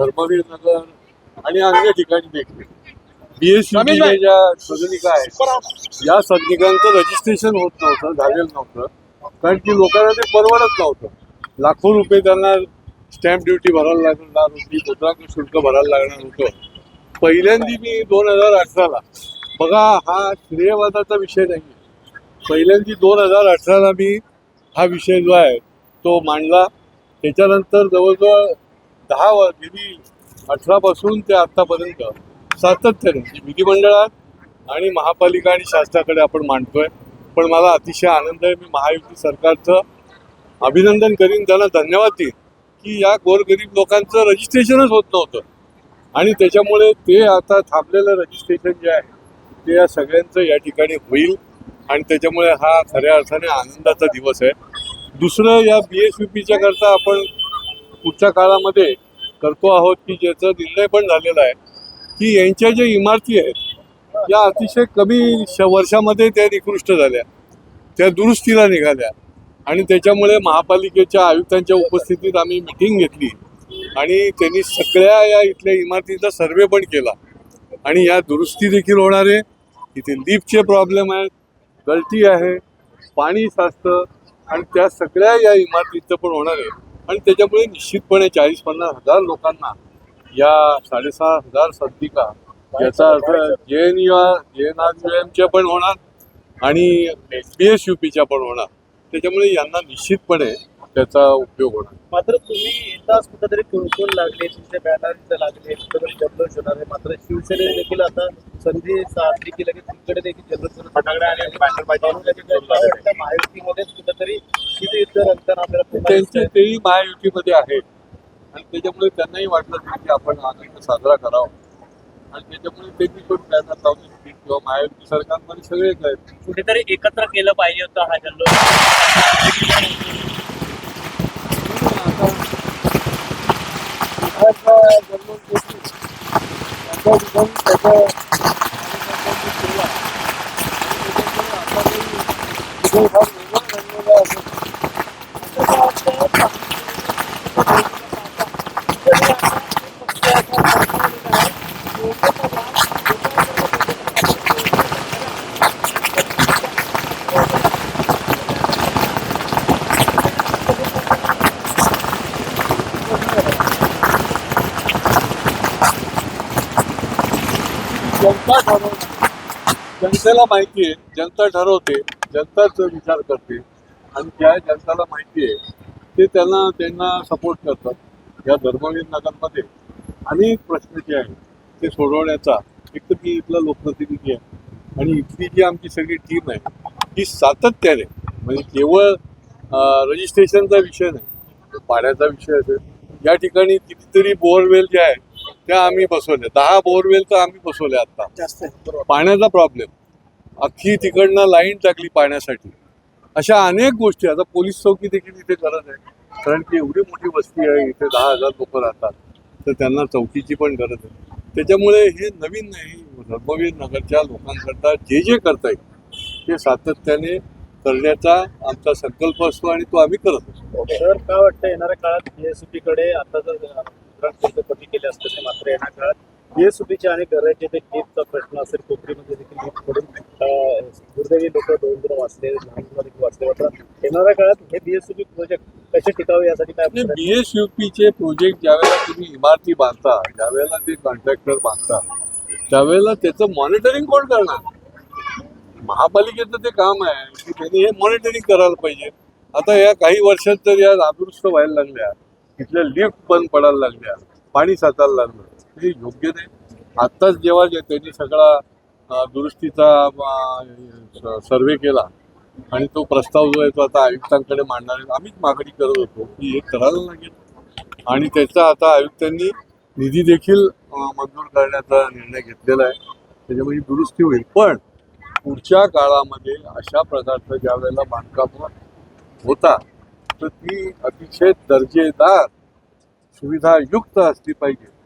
धर्मवीर नगर आणि अन्य ठिकाणी देखील. बीएससी ज्या सदनिका आहेत. या सदनिकांचं रजिस्ट्रेशन होत नव्हतं झालेलं नव्हतं. कारण की लोकांना ते परवडत नव्हतं. लाखो रुपये त्यांना स्टॅम्प ड्युटी भरायला लागणार होती मुद्रांक शुल्क भरायला लागणार होतं. पहिल्यांदी मी दोन हजार अठराला बघा हा श्रेयवादाचा विषय नाही पहिल्यांदी दोन हजार अठराला मी हा विषय जो आहे तो मांडला. त्याच्यानंतर जवळजवळ दहा वर गेली अठरापासून ते आत्तापर्यंत सातत्याने म्हणजे विधिमंडळात आणि महापालिका आणि शासनाकडे आपण मांडतोय. पण मला अतिशय आनंद आहे मी महायुती सरकारचं अभिनंदन करीन. त्यांना धन्यवाद देईन की या गोरगरीब लोकांचं रजिस्ट्रेशनच होत नव्हतं. आणि त्याच्यामुळे ते आता थांबलेलं रजिस्ट्रेशन जे आहे ते या सगळ्यांचं या ठिकाणी होईल. आणि त्याच्यामुळे हा खऱ्या अर्थाने आनंदाचा दिवस आहे. दुसरं या बी एस यू पीच्या करता आपण पुढच्या काळामध्ये करतो आहोत की ज्याचं निर्णय पण झालेला आहे की यांच्या ज्या इमारती आहेत या अतिशय कमी श वर्षामध्ये त्या निकृष्ट झाल्या. त्या दुरुस्तीला निघाल्या. आणि त्याच्यामुळे महापालिकेच्या आयुक्तांच्या उपस्थितीत आम्ही मिटिंग घेतली. आणि त्यांनी सगळ्या या इथल्या इमारतीचा सर्वे पण केला. आणि या दुरुस्ती देखील होणार आहे. इथे लिफ्टचे प्रॉब्लेम आहेत गळती आहे पाणी साचतं आणि त्या सगळ्या या इमारतीचं पण होणार आहे. आणि त्याच्यामुळे निश्चितपणे चाळीस पन्नास हजार लोकांना या साडेसहा हजार सद्दिका याचा अर्थ J N U J N R U एमच्या पण होणार आणि बी एस यू पीच्या पण होणार. त्याच्यामुळे यांना निश्चितपणे त्याचा उपयोग होणार. मात्र तुम्ही येताच कुठेतरी कुणकुण लागले तुमचे बॅनर लागले मात्र शिवसेने देखील आता संधी साधली की लगेच तुमच्याकडे देखील जल्लोष फटाकडे आणि बॅनर पाहिजे महायुतीमध्येच कुठेतरी किती आपल्याला पुन्हा त्यांचे. तेही महायुतीमध्ये आहेत. आणि त्याच्यामुळे त्यांनाही वाटलं की आपण आनंद साजरा करावा. आणि त्याच्यामुळे त्यांनी पण बॅनर लावले असतील किंवा महायुती सरकारमध्ये सगळेच आहेत कुठेतरी एकत्र केलं पाहिजे होतं हा जल्लोष. जनता ठरवते. जनतेला माहिती आहे जनता ठरवते जनताच विचार करते. आणि ज्या जनताला माहिती आहे ते त्यांना त्यांना सपोर्ट करतात या धर्मवीर नगरमध्ये. अनेक प्रश्न जे आहेत ते सोडवण्याचा एक तर मी इथला लोकप्रतिनिधी आहे. आणि इथली जी आमची सगळी टीम आहे ती सातत्याने म्हणजे केवळ रजिस्ट्रेशनचा विषय नाही पाण्याचा विषय असेल या ठिकाणी कितीतरी बोअरवेल जे आहे त्या आम्ही बसवल्या दहा बोअरवेल तर आम्ही बसवल्या आता. पाण्याचा प्रॉब्लेम अख्खी तिकडनं लाईन टाकली पाण्यासाठी. अशा अनेक गोष्टी. आता पोलीस चौकी देखील इथे गरज आहे. कारण की एवढी मोठी वस्ती आहे इथे दहा हजार लोक राहतात. तर त्यांना चौकीची पण गरज आहे. त्याच्यामुळे हे नवीन नाही धर्मवीर नगरच्या लोकांकरता जे जे करता येईल ते सातत्याने करण्याचा आमचा संकल्प असतो आणि तो आम्ही करत असतो. सर काय वाटतं येणाऱ्या काळात आता जर मुद्रांक कमी केले असते ते मात्र येणाऱ्या काळात बीएसपीचे अनेक घराचे ते लिफ्टचा प्रश्न असेल कोपरीमध्ये देखील लिफ्ट पडून दुर्दैवी लोक दोन दोन वाचले लहान मुलं देखील वाचले मात्र येणाऱ्या काळात हे बीएसपी प्रोजेक्ट कसे टिकावे यासाठी काय आपण बी एस यू पीचे प्रोजेक्ट ज्यावेळेला तुम्ही इमारती बांधता ज्यावेळेला ते कॉन्ट्रॅक्टर बांधता त्यावेळेला त्याचं मॉनिटरिंग कोण करणार? महापालिकेचं ते काम आहे की त्यांनी हे मॉनिटरिंग करायला पाहिजे. आता या काही वर्षात जर या नादुरुस्त व्हायला लागल्या तिथल्या लिफ्ट बंद पडायला लागल्या. पाणी साचायला लागलं. हे योग्य नाही आत्ताच जेव्हा जे त्यांनी सगळा दुरुस्तीचा सर्वे केला आणि तो प्रस्ताव जो आहे तो आता आयुक्तांकडे मांडणार आहे. आम्हीच मागणी करत होतो की हे करायला लागेल. आणि त्याचा आता आयुक्तांनी निधी देखील मंजूर करण्याचा निर्णय घेतलेला आहे. त्याच्यामुळे ही दुरुस्ती होईल. पण पुढच्या काळामध्ये अशा प्रकारचं ज्या वेळेला बांधकाम होता तर ती अतिशय दर्जेदार सुविधायुक्त असली पाहिजे.